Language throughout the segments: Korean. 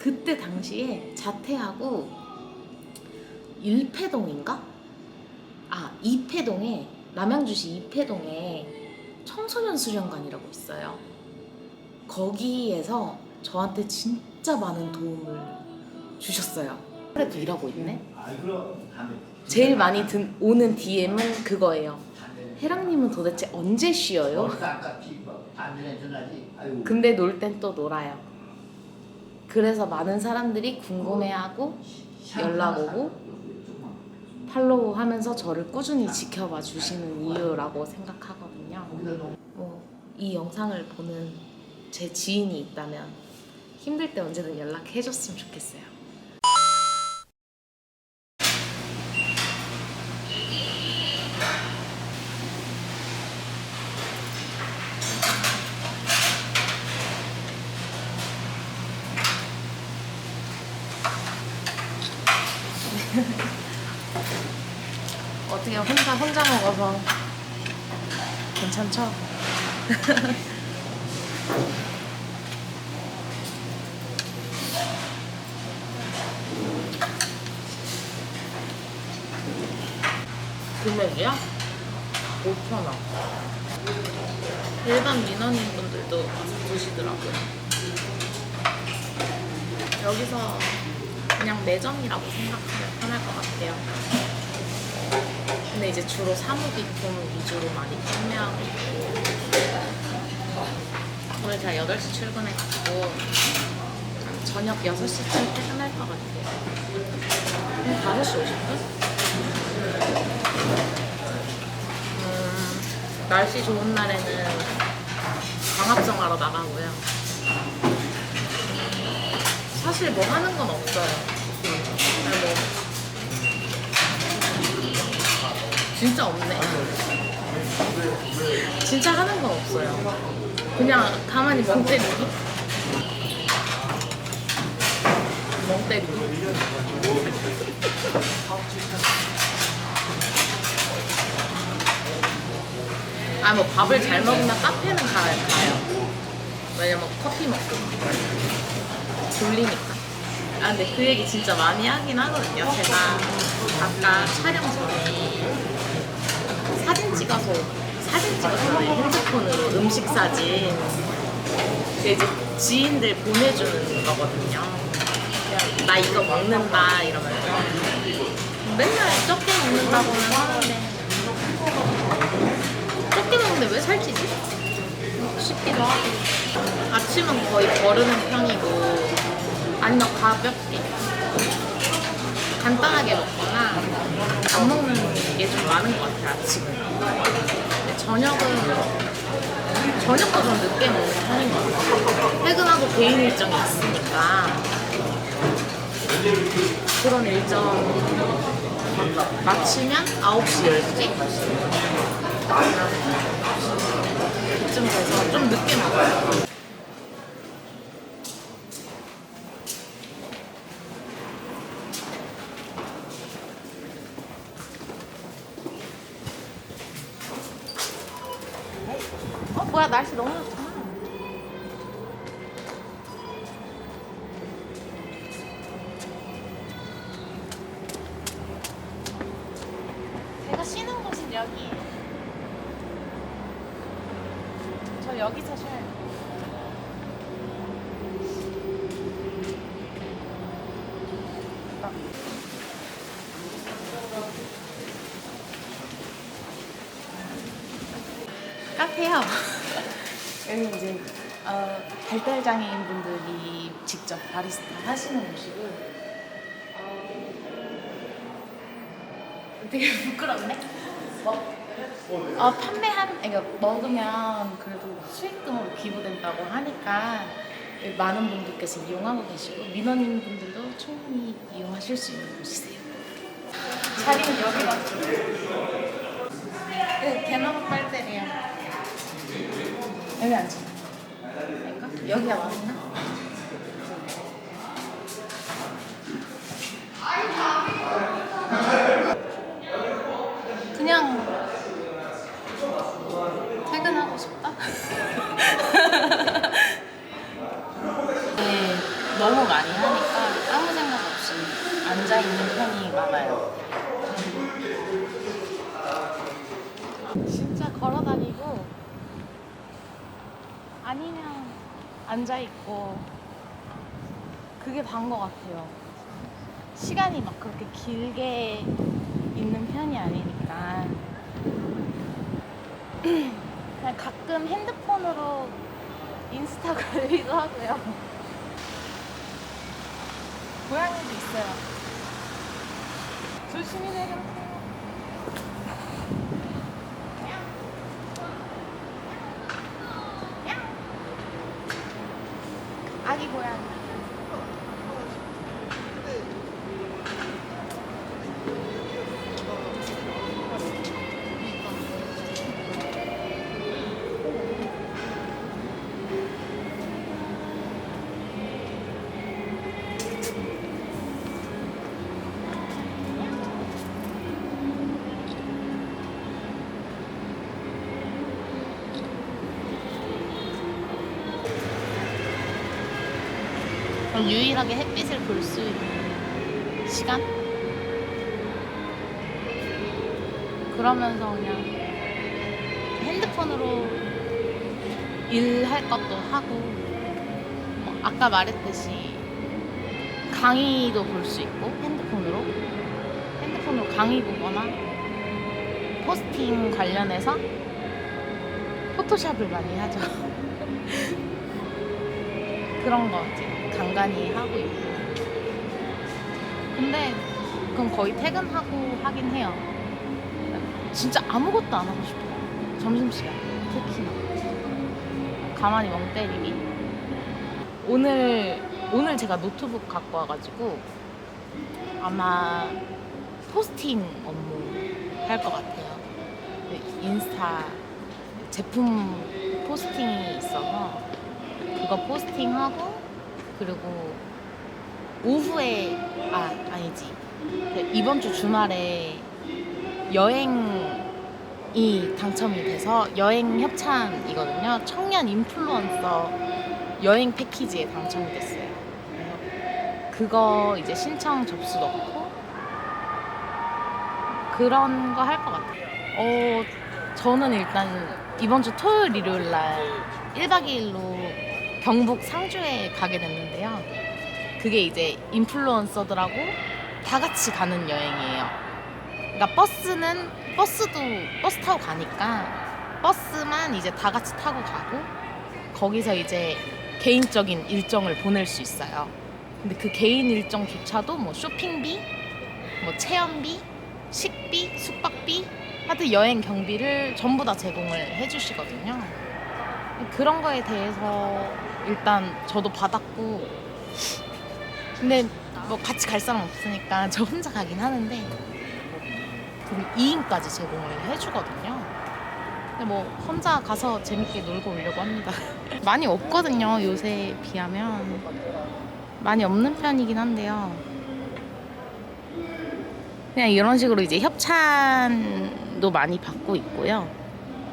그때 당시에 자퇴하고 일패동인가? 아 이패동에 남양주시 이패동에 청소년 수련관이라고 있어요. 거기에서 저한테 진짜 많은 도움을 주셨어요. 그래도 일하고 있네. 제일 많이 든, 오는 DM은 그거예요. 혜랑님은 도대체 언제 쉬어요? 근데 놀 땐 또 놀아요. 그래서 많은 사람들이 궁금해하고 연락 오고 팔로우 하면서 저를 꾸준히 지켜봐 주시는 이유라고 생각하거든요. 뭐, 이 영상을 보는 제 지인이 있다면 힘들 때 언제든 연락해 줬으면 좋겠어요. 어떻게 혼자 혼자 먹어서 괜찮죠? 금액이야? 5천 원. 일반 민원인 분들도 와서 드시더라고요. 여기서 그냥 매점이라고 생각하면 편할 것 같아요. 근데 이제 주로 사무기품 위주로 많이 판매하고 있고. 오늘 제가 8시 출근해가지고 한 저녁 6시쯤 퇴근할 것 같아요. 음, 5시 50분? 음, 날씨 좋은 날에는 광합정하러 나가고요. 사실 뭐 하는 건 없어요 아니, 뭐 진짜 없네. 진짜 하는 건 없어요. 그냥 가만히 멍 때리기. 멍 때리기. 아, 뭐 밥을 잘 먹으면 카페는 가, 가요. 왜냐면 커피 먹고. 졸리니까. 아, 근데 그 얘기 진짜 많이 하긴 하거든요. 제가 아까 촬영 전에 사진 찍어서 찍었잖아요 핸드폰으로 음식 사진. 그 이제 지인들 보내주는 거거든요. 나 이거 먹는다 이러면서. 맨날 적게 먹는다고는 하는데. 적게 먹는데 왜 살찌지? 싶기도 하고. 아침은 거의 거르는 편이고 아니면 가볍게 간단하게 먹거나 안 먹는 게 좀 많은 것 같아요 아침은 저녁은 저녁도 좀 늦게 먹는 편인 것 같아요. 퇴근하고 개인 일정이 있으니까. 그런 일정 마치면 9시, 10시? 그쯤 돼서 좀 늦게 먹어요 어 뭐야 날씨 너무 좋잖아 제가 쉬는 곳은 여기예요 저 여기서 쉬어요 카페요. 여기 이제 어, 발달 장애인 분들이 직접 바리스타 하시는 곳이고 어, 되게 부끄럽네. 뭐, 어, 판매한, 그러니까 먹으면 그래도 수익금으로 기부된다고 하니까 많은 분들께서 이용하고 계시고 민원인 분들도 충분히 이용하실 수 있는 곳이세요. 자리는 여기가. 네, 개나무 빨대래요. 여기 앉아. 여기가 맞나? 그냥 퇴근하고 싶다? 네, 너무 많이 많이 하니까 아무 생각 없이 앉아 있는 편이 많아요. 진짜 걸어 다니고 아니면 앉아 있고 그게 반 것 같아요. 시간이 막 그렇게 길게 있는 편이 아니니까 그냥 가끔 핸드폰으로 인스타 관리도 하고요. 고양이도 있어요. 조심히 내려오세요. 그럼 유일하게 햇빛을 볼 수 있는 시간? 그러면서 그냥 핸드폰으로 일할 것도 하고 뭐 아까 말했듯이 강의도 볼 수 있고 핸드폰으로 핸드폰으로 강의 보거나 포스팅 관련해서 포토샵을 많이 하죠. 그런 거 이제 간간히 하고 있고. 근데 그건 거의 퇴근하고 하긴 해요. 진짜 아무것도 안 하고 싶어요. 점심시간 특히나. 가만히 멍 때리기. 오늘 오늘 제가 노트북 갖고 와가지고 아마 포스팅 업무 할 것 같아요. 그 인스타 제품 포스팅이 있어서 그거 포스팅하고 그리고 오후에 아 아니지. 그 이번 주 주말에 여행이 당첨이 돼서 여행 협찬이거든요. 청년 인플루언서 여행 패키지에 당첨이 됐어요. 그거 이제 신청 접수 넣고 그런 거 할 것 같아요. 어 저는 일단 이번 주 토요일 일요일 날 1박 2일로 경북 상주에 가게 됐는데요. 그게 이제 인플루언서들하고 다 같이 가는 여행이에요. 그러니까 버스는 버스도 버스 타고 가니까 버스만 이제 다 같이 타고 가고 거기서 이제 개인적인 일정을 보낼 수 있어요. 근데 그 개인 일정조차도 뭐 쇼핑비, 뭐 체험비, 식비, 숙박비, 하여튼 여행 경비를 전부 다 제공을 해주시거든요. 그런 거에 대해서 일단 저도 받았고 근데 뭐 같이 갈 사람 없으니까 저 혼자 가긴 하는데 그 2인까지 제공을 해주거든요. 근데 뭐 혼자 가서 재밌게 놀고 오려고 합니다. 많이 없거든요 요새 비하면 많이 없는 편이긴 한데요. 그냥 이런 식으로 이제 협찬도 많이 받고 있고요.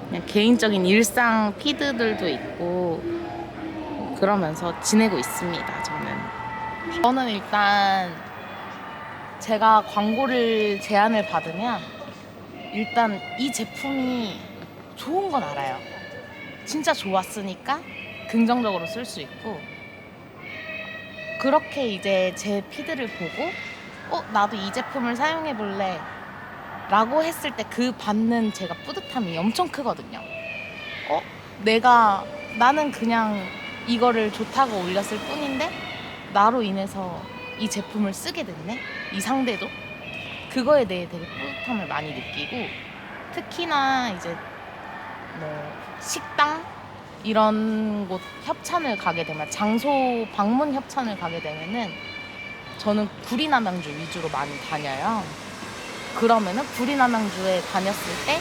그냥 개인적인 일상 피드들도 있고 그러면서 지내고 있습니다. 저는 저는 일단 제가 광고를 제안을 받으면 일단 이 제품이 좋은 건 알아요. 진짜 좋았으니까 긍정적으로 쓸 수 있고 그렇게 이제 제 피드를 보고 어 나도 이 제품을 사용해 볼래 라고 했을 때 그 받는 제가 뿌듯함이 엄청 크거든요. 어? 내가, 나는 그냥 이거를 좋다고 올렸을 뿐인데, 나로 인해서 이 제품을 쓰게 됐네? 이 상대도? 그거에 대해 되게 뿌듯함을 많이 느끼고, 특히나 이제, 뭐, 식당? 이런 곳 협찬을 가게 되면, 장소 방문 협찬을 가게 되면은, 저는 구리남양주 위주로 많이 다녀요. 그러면은 구리남양주에 다녔을 때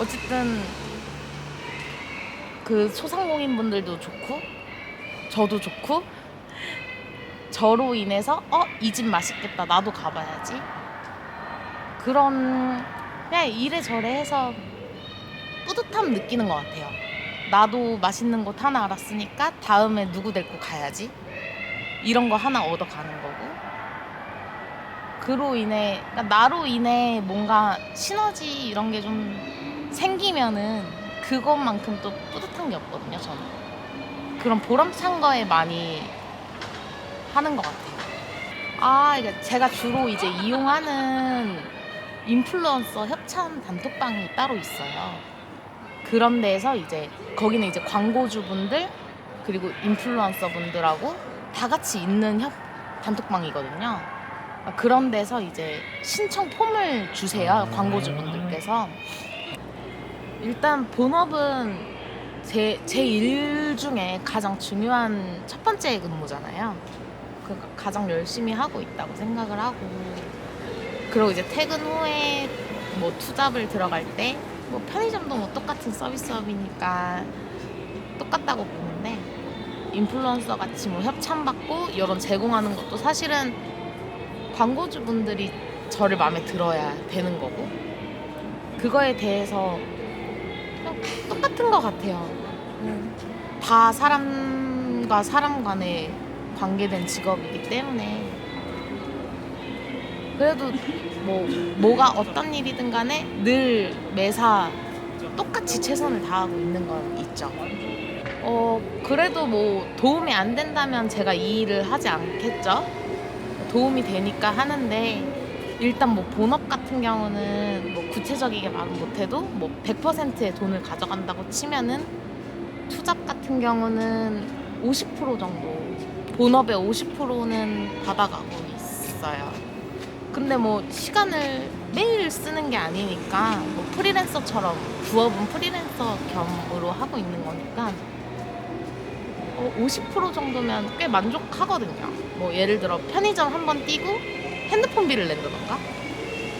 어쨌든 그 소상공인 분들도 좋고 저도 좋고 저로 인해서 어 이 집 맛있겠다 나도 가봐야지. 그런 그냥 이래저래 해서 뿌듯함 느끼는 것 같아요. 나도 맛있는 곳 하나 알았으니까 다음에 누구 데리고 가야지. 이런 거 하나 얻어가는 거고. 그로 인해 그러니까 나로 인해 뭔가 시너지 이런 게 좀 생기면은 그것만큼 또 뿌듯한 게 없거든요 저는. 그런 보람찬 거에 많이 하는 것 같아요. 아 이게 제가 주로 이제 이용하는 인플루언서 협찬 단톡방이 따로 있어요. 그런 데에서 이제 거기는 이제 광고주분들 그리고 인플루언서 분들하고 다 같이 있는 협 단톡방이거든요. 그런 데서 이제 신청 폼을 주세요 광고주분들께서 일단 본업은 제 제 일 중에 가장 중요한 첫 번째 근무잖아요. 그 가장 열심히 하고 있다고 생각을 하고 그리고 이제 퇴근 후에 뭐 투잡을 들어갈 때 뭐 편의점도 뭐 똑같은 서비스업이니까 똑같다고 보는데 인플루언서 같이 뭐 협찬 받고 이런 제공하는 것도 사실은 광고주분들이 저를 마음에 들어야 되는 거고 그거에 대해서 똑같은 것 같아요. 음, 다 사람과 사람 간에 관계된 직업이기 때문에 그래도 뭐 뭐가 어떤 일이든 간에 늘 매사 똑같이 최선을 다하고 있는 건 있죠. 어 그래도 뭐 도움이 안 된다면 제가 이 일을 하지 않겠죠. 도움이 되니까 하는데 일단 뭐 본업 같은 경우는 뭐 구체적이게 말은 못해도 뭐 100%의 돈을 가져간다고 치면은 투잡 같은 경우는 50% 정도 본업의 50%는 받아가고 있어요. 근데 뭐 시간을 매일 쓰는 게 아니니까 뭐 프리랜서처럼 부업은 프리랜서 겸으로 하고 있는 거니까 어, 50% 정도면 꽤 만족하거든요. 뭐 예를 들어 편의점 한 번 뛰고 핸드폰 비를 낸다던가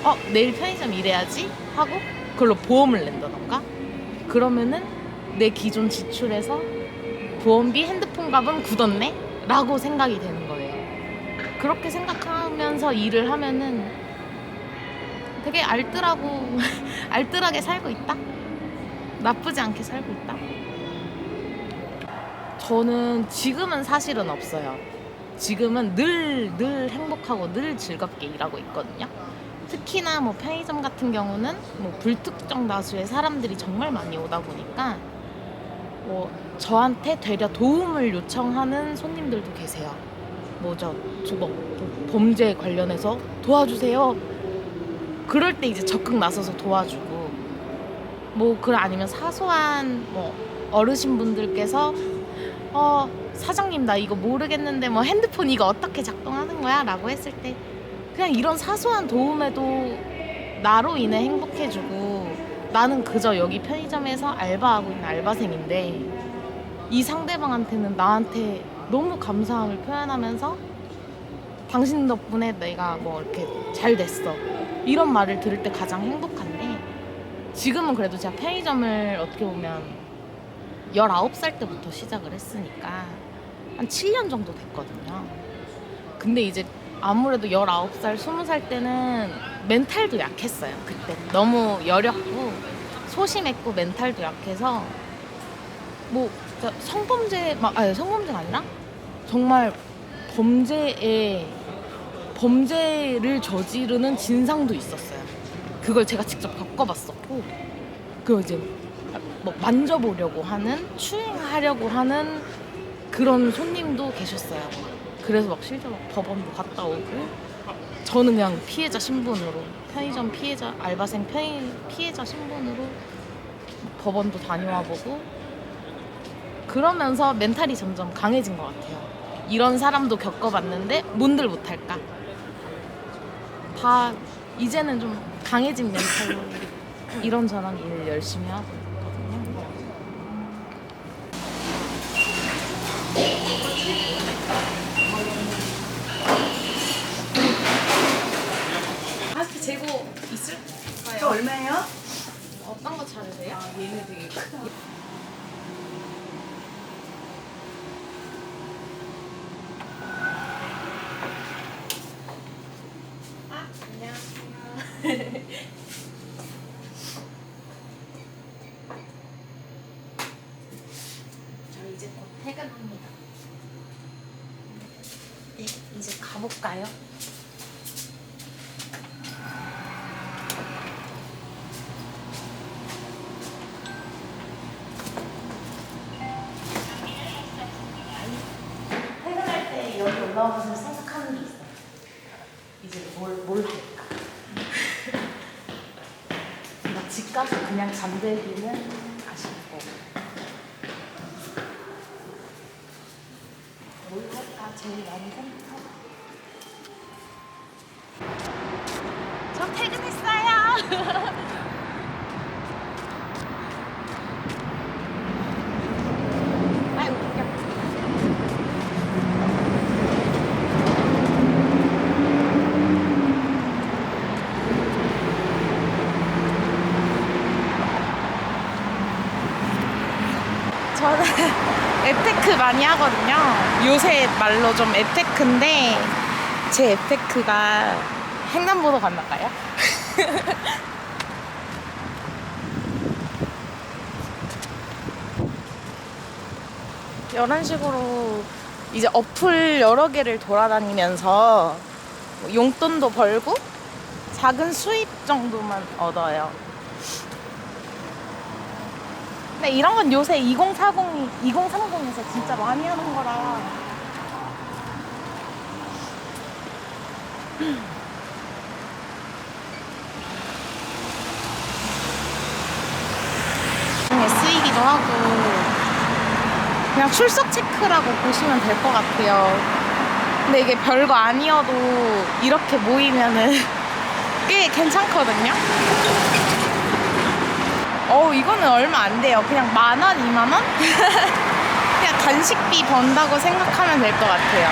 어 내일 편의점 일해야지 하고 그걸로 보험을 낸다던가 그러면은 내 기존 지출에서 보험비 핸드폰 값은 굳었네 라고 생각이 되는 거예요. 그렇게 생각하면서 일을 하면은 되게 알뜰하고 알뜰하게 살고 있다. 나쁘지 않게 살고 있다. 저는 지금은 사실은 없어요. 지금은 늘, 늘 행복하고 늘 즐겁게 일하고 있거든요. 특히나 뭐 편의점 같은 경우는 뭐 불특정 다수의 사람들이 정말 많이 오다 보니까 뭐 저한테 되려 도움을 요청하는 손님들도 계세요. 뭐저 저거 범죄 관련해서 도와주세요. 그럴 때 이제 적극 나서서 도와주고 뭐 그래 아니면 사소한 뭐 어르신 분들께서 어 사장님 나 이거 모르겠는데 뭐 핸드폰 이거 어떻게 작동하는 거야? 라고 했을 때 그냥 이런 사소한 도움에도 나로 인해 행복해주고 나는 그저 여기 편의점에서 알바하고 있는 알바생인데 이 상대방한테는 나한테 너무 감사함을 표현하면서 당신 덕분에 내가 뭐 이렇게 잘 됐어 이런 말을 들을 때 가장 행복한데 지금은 그래도 제가 편의점을 어떻게 보면 19살 때부터 시작을 했으니까 한 7년 정도 됐거든요. 근데 이제 아무래도 19살, 20살 때는 멘탈도 약했어요. 그때 너무 여렸고 소심했고 멘탈도 약해서 뭐 성범죄 막 아니 성범죄가 아니라 정말 범죄에 범죄를 저지르는 진상도 있었어요. 그걸 제가 직접 겪어봤었고 그 이제 뭐 만져보려고 하는 추행하려고 하는 그런 손님도 계셨어요. 그래서 막 실제로 법원도 갔다 오고 저는 그냥 피해자 신분으로 편의점 피해자 알바생 편의 피해자 신분으로 법원도 다녀와 보고 그러면서 멘탈이 점점 강해진 것 같아요. 이런 사람도 겪어봤는데 뭔들 못할까? 다 이제는 좀 강해진 멘탈로 이런저런 일 열심히 하고 있거든요. 아스피 재고 저 있을까요? 얼마예요? 어떤 거 찾으세요? 아, 얘네 되게 크다. 아, 안녕하세요. 저 이제 곧 퇴근합니다. 가볼까요? 퇴근할 때 여기 올라오면서 생각하는 게 있어. 이제 뭘, 뭘 할까? 막집 가서 그냥 잠들기는 아쉽고. 뭘 할까? 제일 많이 생각하고. 저 퇴근했어요. 아이고, 웃겨. 저는 에테크 많이 하거든요. 요새 말로 좀 에테크인데 제 에테크가 횡단보도 건너가요? 11식으로 이제 어플 여러 개를 돌아다니면서 뭐 용돈도 벌고 작은 수입 정도만 얻어요. 근데 이런 건 요새 2040이 2030에서 진짜 많이 하는 거라. 중에 쓰이기도 하고 그냥 출석 체크라고 보시면 될 것 같아요. 근데 이게 별거 아니어도 이렇게 모이면은 꽤 괜찮거든요. 어 이거는 얼마 안 돼요. 그냥 만 원, 이만 원? 그냥 간식비 번다고 생각하면 될 것 같아요.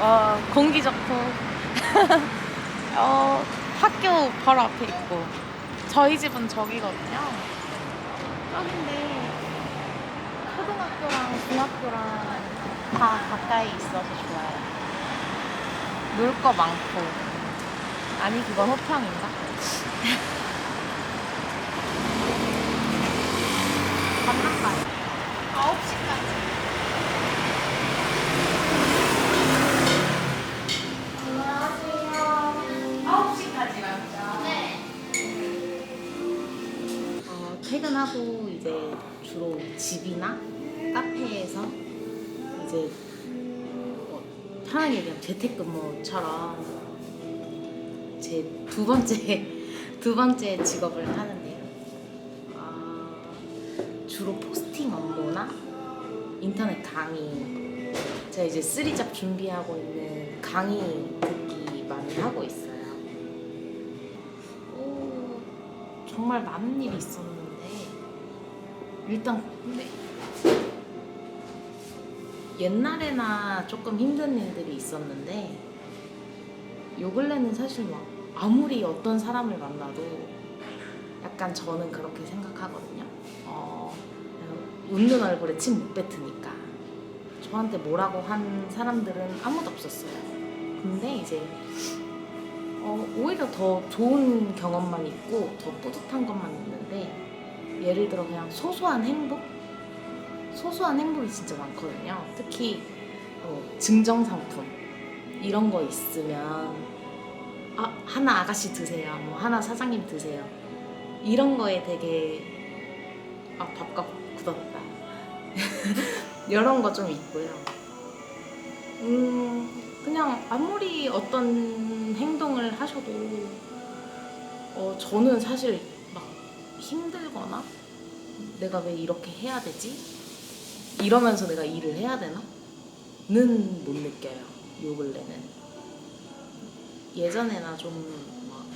어, 공기 좋고, 어, 학교 바로 앞에 있고, 저희 집은 저기거든요. 저긴데, 초등학교랑 중학교랑 다 가까이 있어서 좋아요. 놀 거 많고. 아니, 그건 호평인가? 만나까지. 9시까지. 퇴근하고 이제 주로 집이나 카페에서 이제 뭐 편하게 얘기하면 재택근무처럼 제 두 번째 두 번째 직업을 하는데요. 아, 주로 포스팅 업무나 인터넷 강의 제가 이제 쓰리잡 준비하고 있는 강의 듣기 많이 하고 있어요. 오, 정말 많은 일이 있었는데 일단 근데 옛날에나 조금 힘든 일들이 있었는데 요 근래는 사실 막 아무리 어떤 사람을 만나도 약간 저는 그렇게 생각하거든요. 어, 웃는 얼굴에 침 못 뱉으니까 저한테 뭐라고 한 사람들은 아무도 없었어요. 근데 이제 어, 오히려 더 좋은 경험만 있고 더 뿌듯한 것만 있는데 예를 들어 그냥 소소한 행복? 소소한 행복이 진짜 많거든요. 특히 어, 증정 상품 이런 거 있으면 아, 하나 아가씨 드세요. 뭐 하나 사장님 드세요. 이런 거에 되게 아 밥값 굳었다. 이런 거 좀 있고요. 음 그냥 아무리 어떤 행동을 하셔도 어 저는 사실 막 힘들거나 내가 왜 이렇게 해야 되지? 이러면서 내가 일을 해야 되나? 는 못 느껴요. 요 근래는. 예전에나 좀 막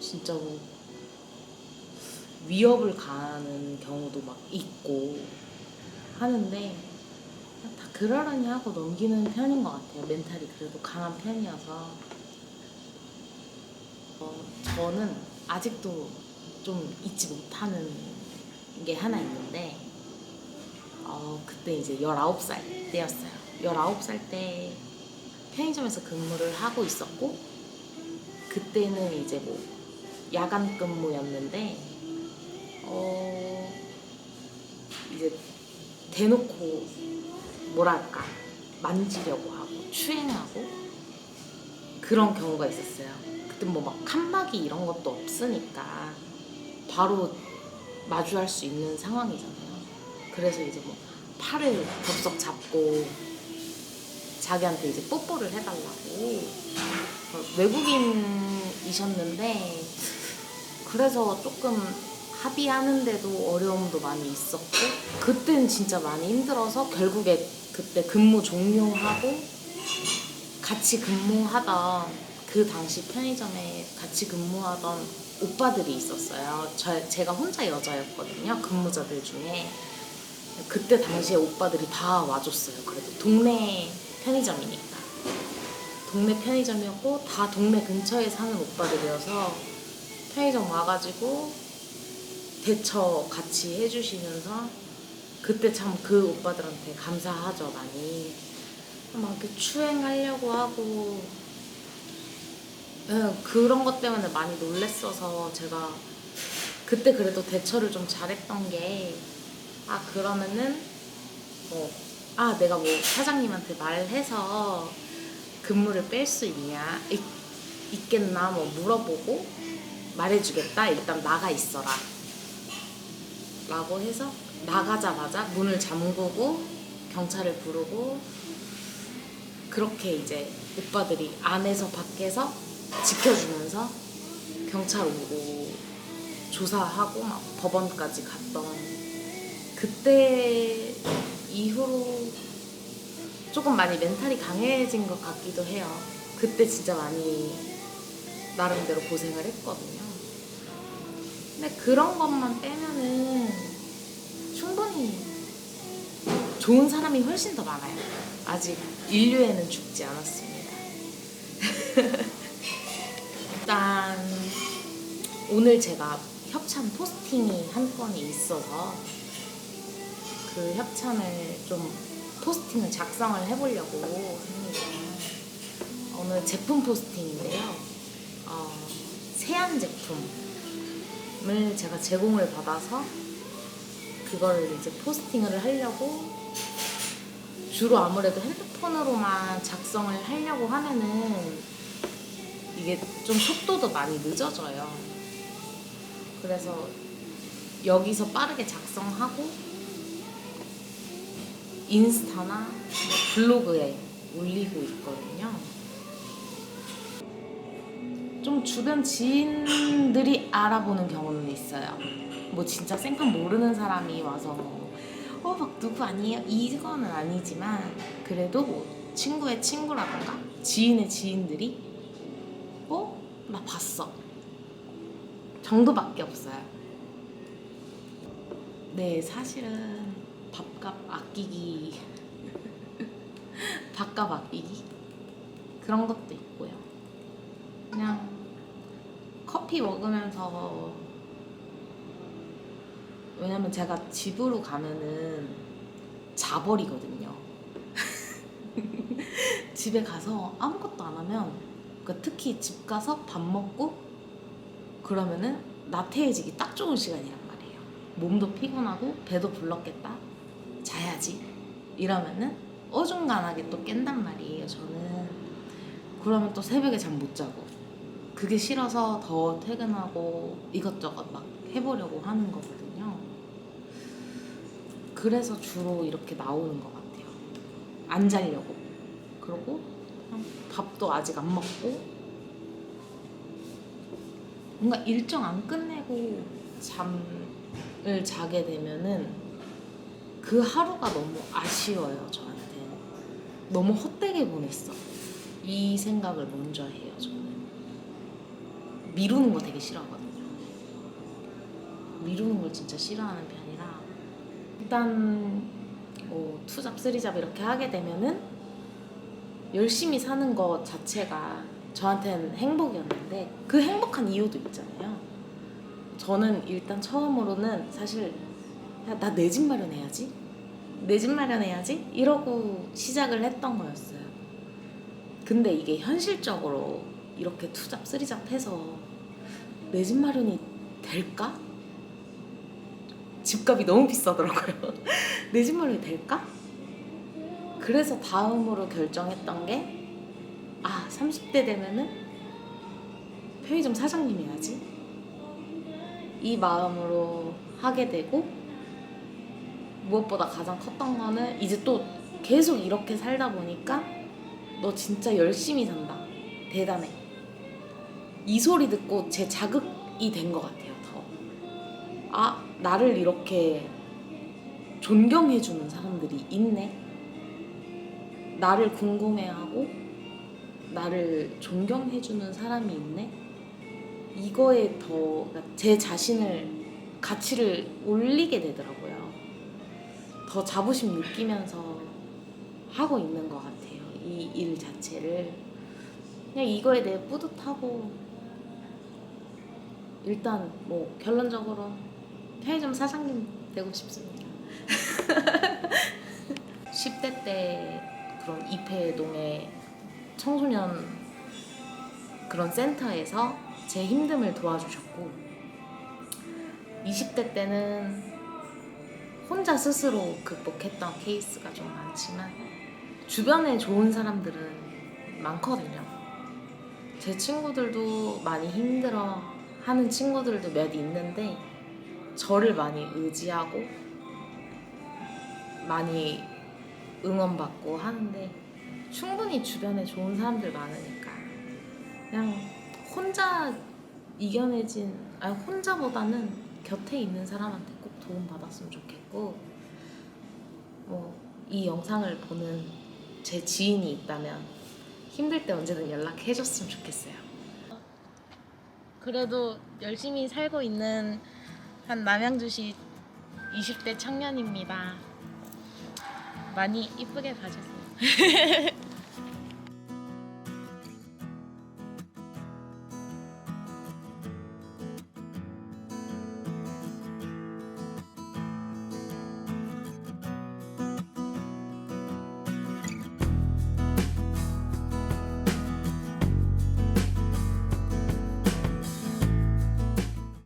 진짜 뭐 위협을 가하는 경우도 막 있고 하는데 다 그러려니 하고 넘기는 편인 것 같아요. 멘탈이 그래도 강한 편이어서 어, 저는 아직도 좀 잊지 못하는 게 하나 있는데 어, 그때 이제 19살 때였어요. 19살 때 편의점에서 근무를 하고 있었고 그때는 이제 뭐 야간 근무였는데 어, 이제 대놓고 뭐랄까 만지려고 하고 추행하고 그런 경우가 있었어요. 그때 뭐 막 칸막이 이런 것도 없으니까 바로 마주할 수 있는 상황이잖아요. 그래서 이제 뭐 팔을 덥석 잡고 자기한테 이제 뽀뽀를 해달라고 어, 외국인이셨는데 그래서 조금 합의하는데도 어려움도 많이 있었고 그땐 진짜 많이 힘들어서 결국에 그때 근무 종료하고 같이 근무하던 그 당시 편의점에 같이 근무하던 오빠들이 있었어요. 저, 제가 혼자 여자였거든요. 근무자들 중에. 그때 당시에 오빠들이 다 와줬어요. 그래도 동네 편의점이니까. 동네 편의점이었고 다 동네 근처에 사는 오빠들이어서 편의점 와가지고 대처 같이 해주시면서 그때 참 그 오빠들한테 감사하죠 많이 막 이렇게 추행하려고 하고 예, 그런 것 때문에 많이 놀랬어서 제가 그때 그래도 대처를 좀 잘했던 게 아 그러면은 뭐아 내가 뭐 사장님한테 말해서 근무를 뺄 수 있냐 있, 있겠나 뭐 물어보고 말해주겠다 일단 나가 있어라. 라고 해서 나가자마자 문을 잠그고 경찰을 부르고 그렇게 이제 오빠들이 안에서 밖에서 지켜주면서 경찰 오고 조사하고 막 법원까지 갔던 그때 이후로 조금 많이 멘탈이 강해진 것 같기도 해요. 그때 진짜 많이 나름대로 고생을 했거든요. 근데 그런 것만 빼면은 충분히 좋은 사람이 훨씬 더 많아요. 아직 인류에는 죽지 않았습니다. 오늘 제가 협찬 포스팅이 한 건이 있어서 그 협찬을 좀 포스팅을 작성을 해보려고 합니다. 오늘 제품 포스팅인데요. 어, 세안 제품을 제가 제공을 받아서 그거를 이제 포스팅을 하려고 주로 아무래도 핸드폰으로만 작성을 하려고 하면은 이게 좀 속도도 많이 늦어져요. 그래서 여기서 빠르게 작성하고 인스타나 뭐 블로그에 올리고 있거든요. 좀 주변 지인들이 알아보는 경우는 있어요. 뭐 진짜 생판 모르는 사람이 와서 어 막 누구 아니에요? 이거는 아니지만 그래도 뭐 친구의 친구라던가 지인의 지인들이 어? 나 봤어. 정도밖에 없어요. 네, 사실은 밥값 아끼기, 밥값 아끼기 그런 것도 있고요. 그냥 커피 먹으면서 왜냐면 제가 집으로 가면은 자버리거든요. 집에 가서 아무것도 안 하면 그러니까 특히 집 가서 밥 먹고 그러면은 나태해지기 딱 좋은 시간이란 말이에요. 몸도 피곤하고 배도 불렀겠다. 자야지. 이러면은 어중간하게 또 깬단 말이에요. 저는 그러면 또 새벽에 잠 못 자고 그게 싫어서 더 퇴근하고 이것저것 막 해보려고 하는 거거든요. 그래서 주로 이렇게 나오는 것 같아요. 안 자려고. 그냥 밥도 아직 안 먹고 뭔가 일정 안 끝내고 잠을 자게 되면은 그 하루가 너무 아쉬워요 저한테. 너무 헛되게 보냈어. 이 생각을 먼저 해요 저는. 미루는 거 되게 싫어하거든요. 미루는 걸 진짜 싫어하는 편이라 일단 뭐 투잡 쓰리잡 이렇게 하게 되면은 열심히 사는 것 자체가 저한테는 행복이었는데 그 행복한 이유도 있잖아요. 저는 일단 처음으로는 사실 나 내 집 마련해야지. 내 집 마련해야지. 이러고 시작을 했던 거였어요. 근데 이게 현실적으로 이렇게 투잡 쓰리잡 해서 내 집 마련이 될까? 집값이 너무 비싸더라고요. 내 집 마련이 될까? 그래서 다음으로 결정했던 게, 아, 30대 되면은 편의점 사장님 해야지. 이 마음으로 하게 되고, 무엇보다 가장 컸던 거는 이제 또 계속 이렇게 살다 보니까 너 진짜 열심히 산다. 대단해. 이 소리 듣고 제 자극이 된 것 같아요, 더. 아, 나를 이렇게 존경해주는 사람들이 있네. 나를 궁금해하고, 나를 존경해주는 사람이 있네. 이거에 더 제 자신을, 가치를 올리게 되더라고요. 더 자부심 느끼면서 하고 있는 것 같아요. 이 일 자체를. 그냥 이거에 대해 뿌듯하고, 일단 뭐 결론적으로 편의점 사장님 되고 싶습니다. 10대 때 그런 이폐동의 청소년 그런 센터에서 제 힘듦을 도와주셨고 20대 때는 혼자 스스로 극복했던 케이스가 좀 많지만 주변에 좋은 사람들은 많거든요. 제 친구들도 많이 힘들어 하는 친구들도 몇 있는데 저를 많이 의지하고 많이 응원받고 하는데 충분히 주변에 좋은 사람들 많으니까 그냥 혼자 이겨내진 아니 혼자보다는 곁에 있는 사람한테 꼭 도움 받았으면 좋겠고 뭐 이 영상을 보는 제 지인이 있다면 힘들 때 언제든 연락해 줬으면 좋겠어요. 그래도 열심히 살고 있는 한 남양주시 20대 청년입니다. 많이 이쁘게 봐주세요. フフフ。